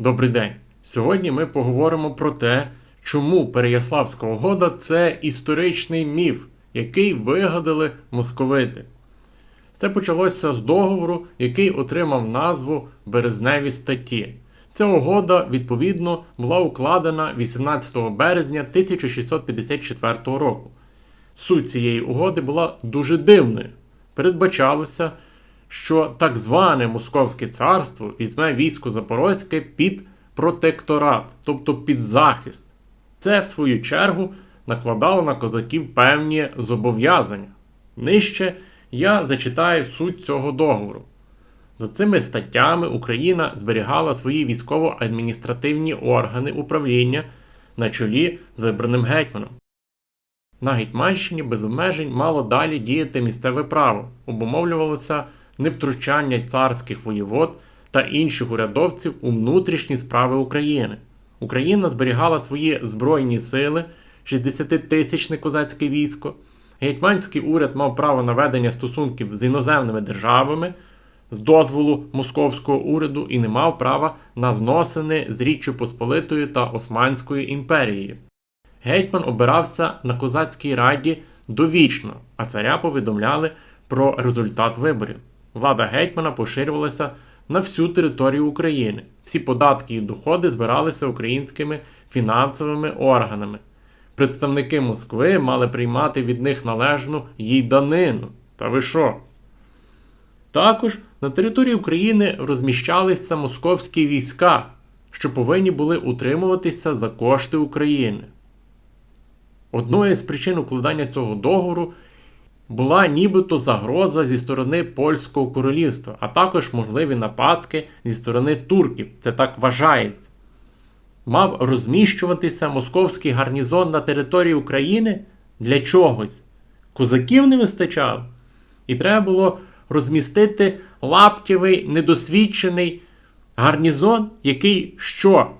Добрий день! Сьогодні ми поговоримо про те, чому Переяславська угода це історичний міф, який вигадали московити. Це почалося з договору, який отримав назву Березневі статті. Ця угода, відповідно, була укладена 18 березня 1654 року. Суть цієї угоди була дуже дивною. Передбачалося, що так зване Московське царство візьме військо Запорозьке під протекторат, тобто під захист. Це, в свою чергу, накладало на козаків певні зобов'язання. Нижче я зачитаю суть цього договору. За цими статтями Україна зберігала свої військово-адміністративні органи управління на чолі з вибраним гетьманом. На Гетьманщині без обмежень мало далі діяти місцеве право, обумовлювалося невтручання царських воєвод та інших урядовців у внутрішні справи України. Україна зберігала свої збройні сили, 60-тисячне козацьке військо. Гетьманський уряд мав право на ведення стосунків з іноземними державами з дозволу московського уряду і не мав права на зносини з Річчю Посполитою та Османською імперією. Гетьман обирався на козацькій раді довічно, а царя повідомляли про результат виборів. Влада гетьмана поширювалася на всю територію України. Всі податки і доходи збиралися українськими фінансовими органами. Представники Москви мали приймати від них належну їй данину. Та ви що? Також на території України розміщалися московські війська, що повинні були утримуватися за кошти України. Одною з причин укладання цього договору була нібито загроза зі сторони Польського королівства, а також можливі нападки зі сторони турків. Це так вважається. Мав розміщуватися московський гарнізон на території України для чогось. Козаків не вистачало. І треба було розмістити лаптєвий, недосвідчений гарнізон, який що?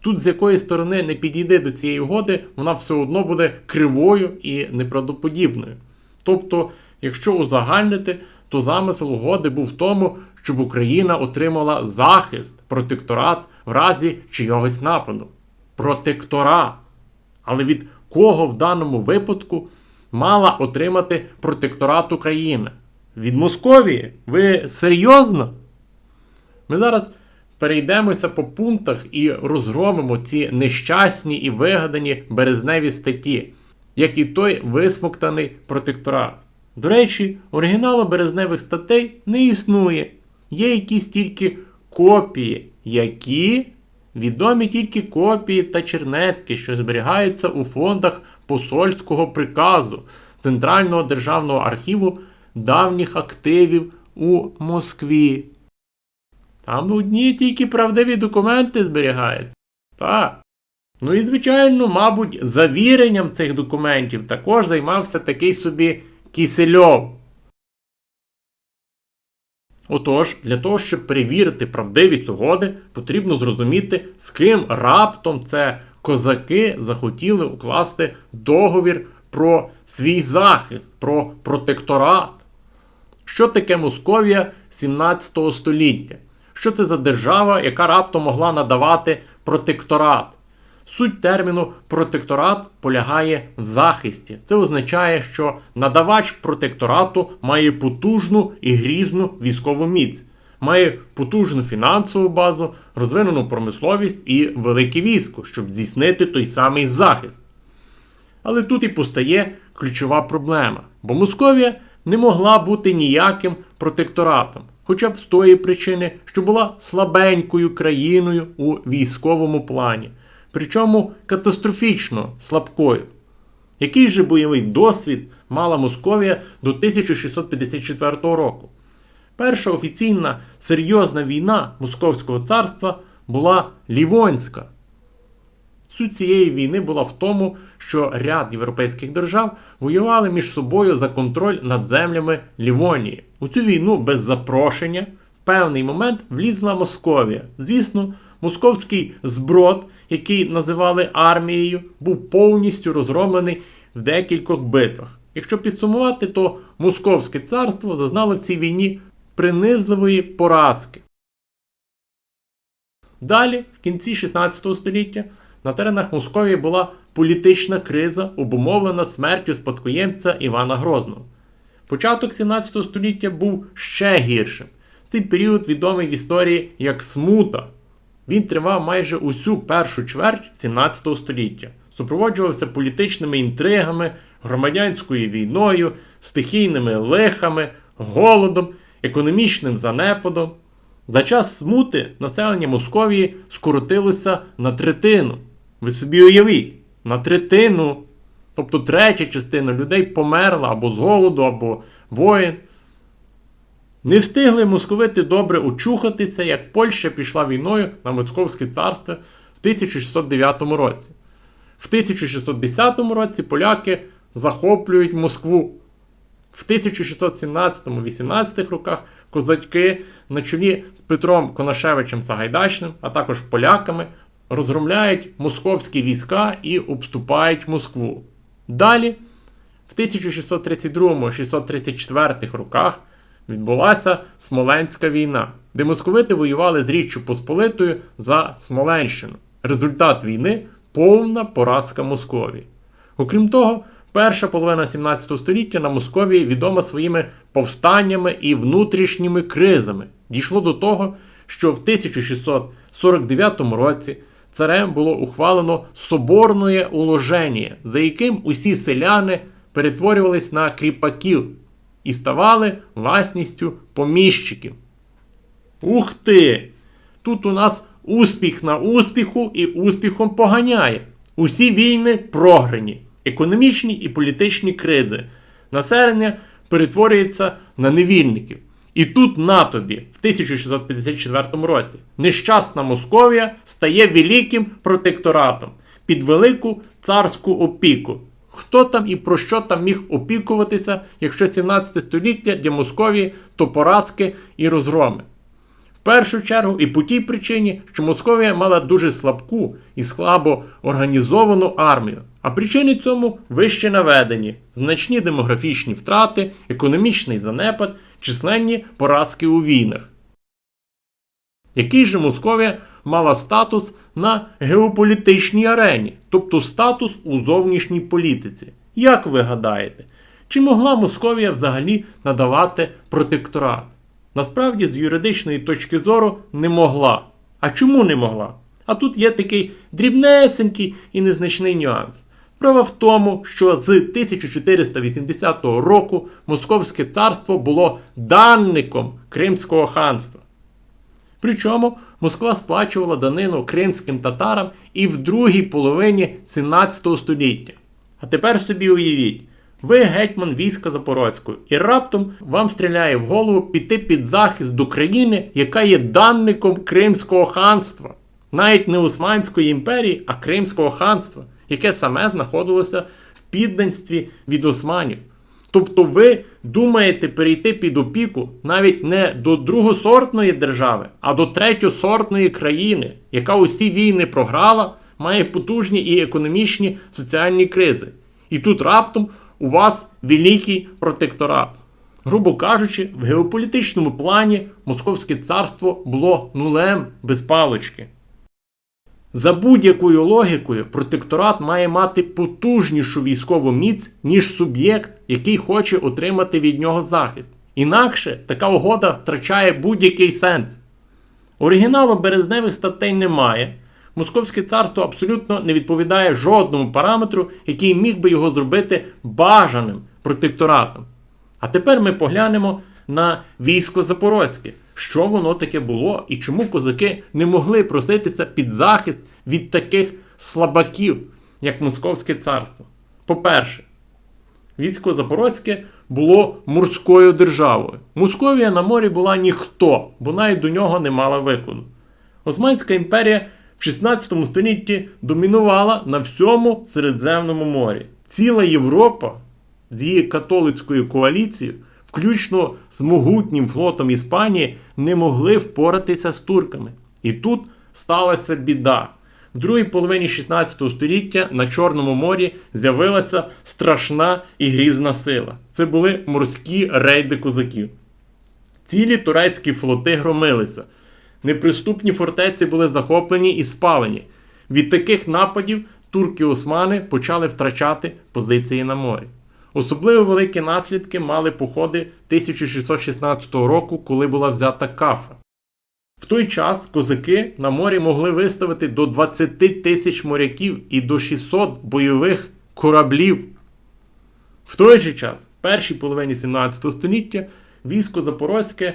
Тут з якої сторони не підійде до цієї угоди, вона все одно буде кривою і неправдоподібною. Тобто, якщо узагальнити, то замисел угоди був в тому, щоб Україна отримала захист, протекторат в разі чийогось нападу. Протекторат. Але від кого в даному випадку мала отримати протекторат Україна? Від Московії? Ви серйозно? Ми зараз перейдемося по пунктах і розгромимо ці нещасні і вигадані березневі статті, як і той висмоктаний протекторат. До речі, оригіналу березневих статей не існує. Є якісь тільки копії, які відомі тільки копії та чернетки, що зберігаються у фондах посольського приказу Центрального державного архіву давніх активів у Москві. Там одні тільки правдиві документи зберігаються. Так. Ну і, звичайно, мабуть, завіренням цих документів також займався такий собі Кісельов. Отож, для того, щоб перевірити правдивість угоди, потрібно зрозуміти, з ким раптом це козаки захотіли укласти договір про свій захист, про протекторат. Що таке Московія 17 століття? Що це за держава, яка раптом могла надавати протекторат? Суть терміну протекторат полягає в захисті. Це означає, що надавач протекторату має потужну і грізну військову міць, має потужну фінансову базу, розвинену промисловість і велике військо, щоб здійснити той самий захист. Але тут і постає ключова проблема, бо Московія не могла бути ніяким протекторатом, хоча б з тої причини, що була слабенькою країною у військовому плані, причому катастрофічно слабкою. Який же бойовий досвід мала Московія до 1654 року? Перша офіційна серйозна війна Московського царства була Лівонська. Суть цієї війни була в тому, що ряд європейських держав воювали між собою за контроль над землями Лівонії. У цю війну без запрошення в певний момент влізла Московія. Звісно, московський зброд, який називали армією, був повністю розгромлений в декількох битвах. Якщо підсумувати, то Московське царство зазнало в цій війні принизливої поразки. Далі, в кінці 16 століття, на теренах Московії була політична криза, обумовлена смертю спадкоємця Івана Грозного. Початок 17 століття був ще гіршим. Цей період відомий в історії як смута. Він тривав майже усю першу чверть 17 століття, супроводжувався політичними інтригами, громадянською війною, стихійними лихами, голодом, економічним занепадом. За час смути населення Московії скоротилося на третину. Ви собі уявіть, на третину. Тобто третя частина людей померла або з голоду, або воїн. Не встигли московити добре очухатися, як Польща пішла війною на Московське царство в 1609 році. В 1610 році поляки захоплюють Москву. В 1617-18 роках козачки на чолі з Петром Конашевичем Сагайдачним, а також поляками, розгромляють московські війська і обступають Москву. Далі, в 1632-634 роках відбулася Смоленська війна, де московити воювали з Річчю Посполитою за Смоленщину. Результат війни повна поразка Московії. Окрім того, перша половина 17 століття на Московії відома своїми повстаннями і внутрішніми кризами. Дійшло до того, що в 1649 році царем було ухвалено соборне уложення, за яким усі селяни перетворювались на кріпаків і ставали власністю поміщиків. Ух ти! Тут у нас успіх на успіху і успіхом поганяє. Усі війни програні, економічні і політичні кризи. Населення перетворюється на невільників. І тут на тобі, в 1654 році, нещасна Московія стає великим протекторатом під велику царську опіку. Хто там і про що там міг опікуватися, якщо 17 століття для Московії то поразки і розгроми? В першу чергу і по тій причині, що Московія мала дуже слабку і слабо організовану армію. А причини цьому вище наведені: значні демографічні втрати, економічний занепад, численні поразки у війнах. Який же Московія мала статус на геополітичній арені, тобто статус у зовнішній політиці? Як ви гадаєте? Чи могла Московія взагалі надавати протекторат? Насправді, з юридичної точки зору, не могла. А чому не могла? А тут є такий дрібнесенький і незначний нюанс. Справа в тому, що з 1480 року Московське царство було данником Кримського ханства. Причому Москва сплачувала данину кримським татарам і в другій половині 17 століття. А тепер собі уявіть, ви гетьман війська Запорозького, і раптом вам стріляє в голову піти під захист до країни, яка є данником Кримського ханства, навіть не Османської імперії, а Кримського ханства, яке саме знаходилося в підданстві від османів. Тобто ви думаєте перейти під опіку навіть не до другосортної держави, а до третьосортної країни, яка усі війни програла, має потужні і економічні соціальні кризи. І тут раптом у вас великий протекторат. Грубо кажучи, в геополітичному плані Московське царство було нулем без палички. За будь-якою логікою, протекторат має мати потужнішу військову міць, ніж суб'єкт, який хоче отримати від нього захист. Інакше така угода втрачає будь-який сенс. Оригіналу березневих статей немає. Московське царство абсолютно не відповідає жодному параметру, який міг би його зробити бажаним протекторатом. А тепер ми поглянемо на військо Запорозьке, що воно таке було і чому козаки не могли проситися під захист від таких слабаків, як Московське царство. По-перше, військо Запорозьке було морською державою. Московія на морі була ніхто, бо навіть до нього не мала виходу. Османська імперія в 16 столітті домінувала на всьому Середземному морі. Ціла Європа з її католицькою коаліцією, включно з могутнім флотом Іспанії, не могли впоратися з турками. І тут сталася біда. В другій половині 16 століття на Чорному морі з'явилася страшна і грізна сила. Це були морські рейди козаків. Цілі турецькі флоти громилися. Неприступні фортеці були захоплені і спалені. Від таких нападів турки-османи почали втрачати позиції на морі. Особливо великі наслідки мали походи 1616 року, коли була взята Кафа. В той час козаки на морі могли виставити до 20 тисяч моряків і до 600 бойових кораблів. В той же час, в першій половині 17 століття, військо Запорозьке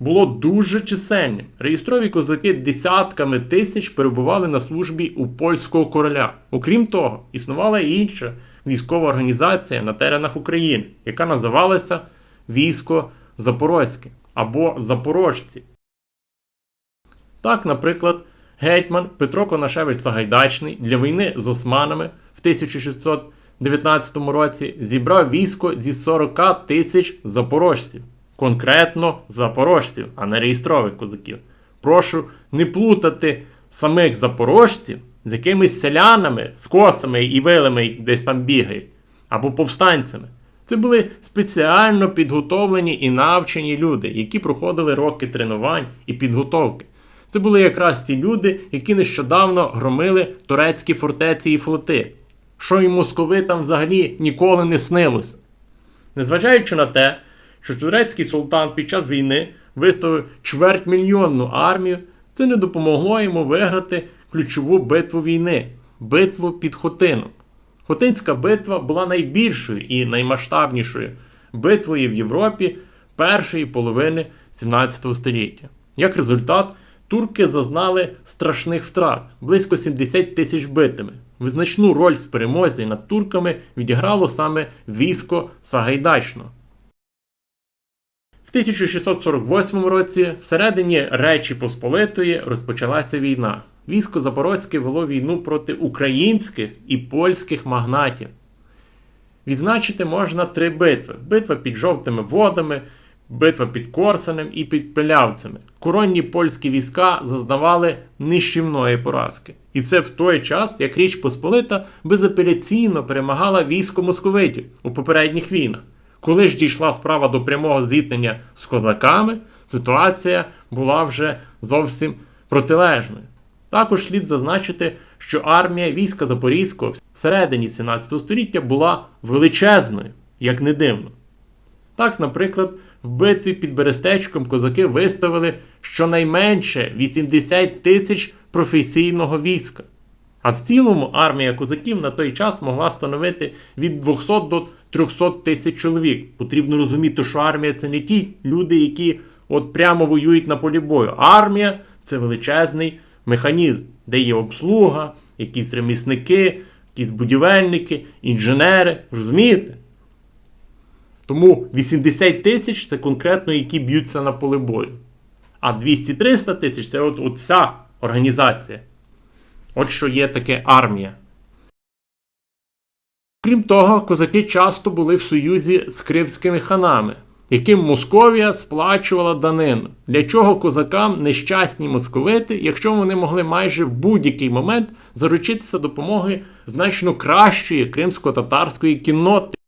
було дуже чисельним. Реєстрові козаки десятками тисяч перебували на службі у польського короля. Окрім того, існувала інша військова організація на теренах України, яка називалася Військо Запорозьке або Запорожці. Так, наприклад, гетьман Петро Конашевич Сагайдачний для війни з османами в 1619 році зібрав військо зі 40 тисяч запорожців. Конкретно запорожців, а не реєстрових козаків. Прошу не плутати самих запорожців з якимись селянами, з косами і вилами десь там бігають, або повстанцями. Це були спеціально підготовлені і навчені люди, які проходили роки тренувань і підготовки. Це були якраз ті люди, які нещодавно громили турецькі фортеці і флоти, що й московитам взагалі ніколи не снилося. Незважаючи на те, що турецький султан під час війни виставив чвертьмільйонну армію, це не допомогло йому виграти ключову битву війни битву під Хотином. Хотинська битва була найбільшою і наймасштабнішою битвою в Європі першої половини 17 століття. Як результат, турки зазнали страшних втрат близько 70 тисяч битими. Визначну роль в перемозі над турками відіграло саме військо Сагайдачного. В 1648 році всередині Речі Посполитої розпочалася війна. Військо Запорозьке вело війну проти українських і польських магнатів. Відзначити можна три битви: битва під жовтими водами, битва під Корсанем і під Пилявцями. Коронні польські війська зазнавали нищівної поразки. І це в той час, як Річ Посполита безапеляційно перемагала військо московитів у попередніх війнах. Коли ж дійшла справа до прямого зіткнення з козаками, ситуація була вже зовсім протилежною. Також слід зазначити, що армія війська Запорізького всередині 17 століття була величезною, як не дивно. Так, наприклад, в битві під Берестечком козаки виставили щонайменше 80 тисяч професійного війська. А в цілому армія козаків на той час могла становити від 200 до 300 тисяч чоловік. Потрібно розуміти, що армія це не ті люди, які от прямо воюють на полі бою. Армія це величезний механізм, де є обслуга, якісь ремісники, якісь будівельники, інженери. Розумієте? Тому 80 тисяч це конкретно які б'ються на поле бою. А 200-300 тисяч це от, от вся організація. От що є таке армія. Крім того, козаки часто були в союзі з кримськими ханами, яким Московія сплачувала данину. Для чого козакам нещасні московити, якщо вони могли майже в будь-який момент заручитися допомоги значно кращої кримсько-татарської кінноти.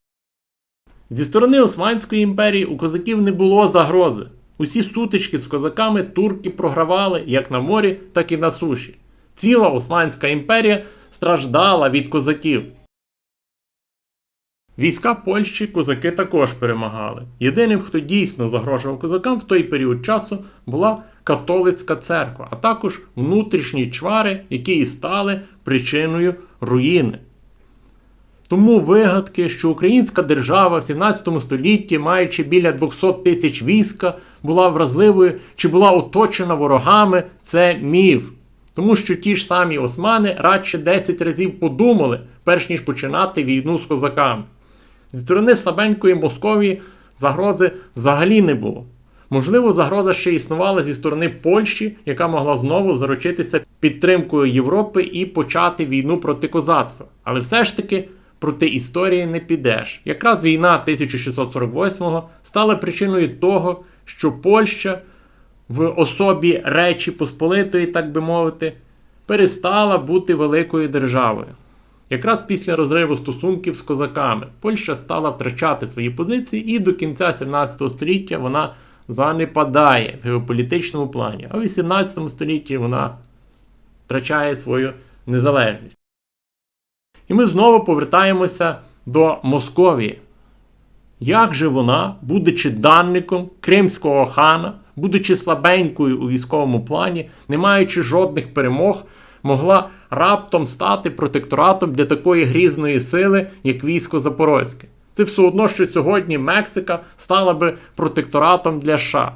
Зі сторони Османської імперії у козаків не було загрози. Усі сутички з козаками турки програвали як на морі, так і на суші. Ціла Османська імперія страждала від козаків. Війська Польщі козаки також перемагали. Єдиним, хто дійсно загрожував козакам в той період часу, була католицька церква, а також внутрішні чвари, які і стали причиною руїни. Тому вигадки, що українська держава в 17 столітті, маючи біля 200 тисяч війська, була вразливою чи була оточена ворогами, це міф. Тому що ті ж самі османи радше 10 разів подумали, перш ніж починати війну з козаками. Зі сторони слабенької Московії загрози взагалі не було. Можливо, загроза ще існувала зі сторони Польщі, яка могла знову заручитися підтримкою Європи і почати війну проти козацтва. Але все ж таки проти історії не підеш. Якраз війна 1648-го стала причиною того, що Польща в особі Речі Посполитої, так би мовити, перестала бути великою державою. Якраз після розриву стосунків з козаками Польща стала втрачати свої позиції, і до кінця 17 століття вона занепадає в геополітичному плані, а в 18 столітті вона втрачає свою незалежність. І ми знову повертаємося до Московії. Як же вона, будучи данником кримського хана, будучи слабенькою у військовому плані, не маючи жодних перемог, могла раптом стати протекторатом для такої грізної сили, як військо Запорозьке? Це все одно, що сьогодні Мексика стала би протекторатом для США.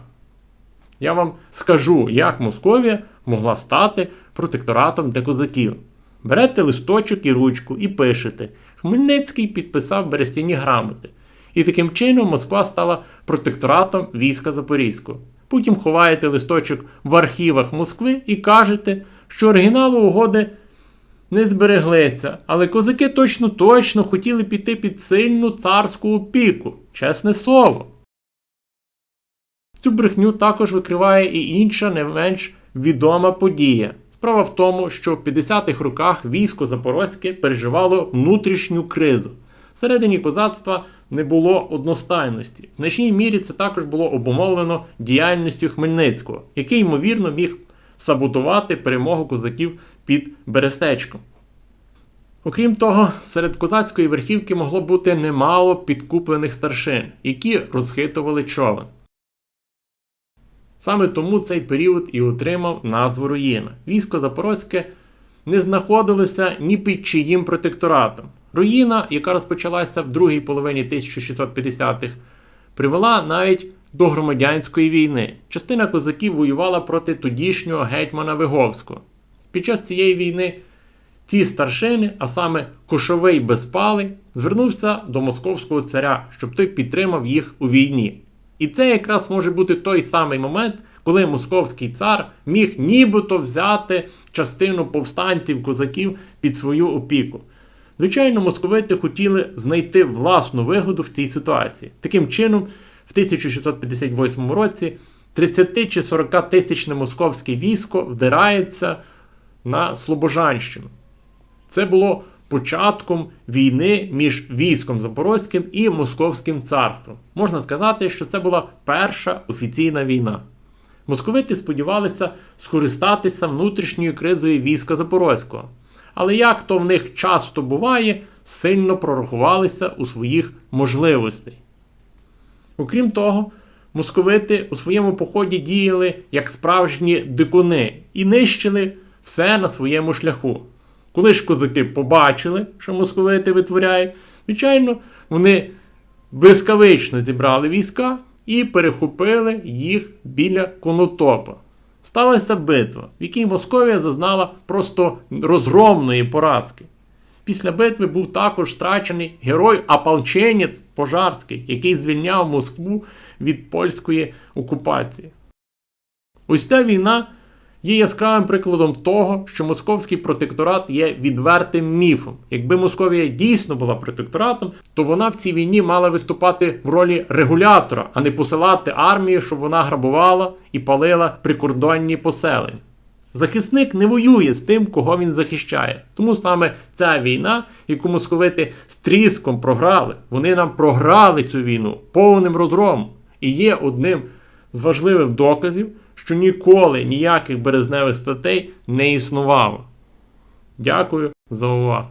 Я вам скажу, як Московія могла стати протекторатом для козаків. Берете листочок і ручку і пишете. Хмельницький підписав берестяні грамоти. І таким чином Москва стала протекторатом війська Запорізького. Потім ховаєте листочок в архівах Москви і кажете, що оригіналу угоди не збереглися, але козаки точно точно хотіли піти під сильну царську опіку. Чесне слово. Цю брехню також викриває і інша не менш відома подія. Справа в тому, що в 50-х роках військо Запорозьке переживало внутрішню кризу. Всередині козацтва не було одностайності. В значній мірі це також було обумовлено діяльністю Хмельницького, який, ймовірно, міг саботувати перемогу козаків під Берестечком. Окрім того, серед козацької верхівки могло бути немало підкуплених старшин, які розхитували човен. Саме тому цей період і отримав назву руїна. Військо Запорозьке не знаходилося ні під чиїм протекторатом. Руїна, яка розпочалася в другій половині 1650-х, привела навіть до громадянської війни. Частина козаків воювала проти тодішнього гетьмана Виговського. Під час цієї війни ці старшини, а саме Кошовий Безпалий, звернувся до московського царя, щоб той підтримав їх у війні. І це якраз може бути той самий момент, коли московський цар міг нібито взяти частину повстанців козаків під свою опіку. Звичайно, московити хотіли знайти власну вигоду в цій ситуації. Таким чином, в 1658 році 30 чи 40 тисячне московське військо вдирається на Слобожанщину. Це було початком війни між військом Запорозьким і Московським царством. Можна сказати, що це була перша офіційна війна. Московити сподівалися скористатися внутрішньою кризою війська Запорозького. Але як то в них часто буває, сильно прорахувалися у своїх можливостей. Окрім того, московити у своєму поході діяли як справжні дикуни і нищили все на своєму шляху. Коли ж козаки побачили, що московити витворяють, звичайно, вони блискавично зібрали війська і перехопили їх біля конотопа. Сталася битва, в якій Московія зазнала просто розгромної поразки. Після битви був також страчений герой-ополченець Пожарський, який звільняв Москву від польської окупації. Ось ця війна є яскравим прикладом того, що московський протекторат є відвертим міфом. Якби Московія дійсно була протекторатом, то вона в цій війні мала виступати в ролі регулятора, а не посилати армію, щоб вона грабувала і палила прикордонні поселення. Захисник не воює з тим, кого він захищає. Тому саме ця війна, яку московити з тріском програли, вони нам програли цю війну повним розгромом. І є одним з важливих доказів, що ніколи ніяких березневих статей не існувало. Дякую за увагу.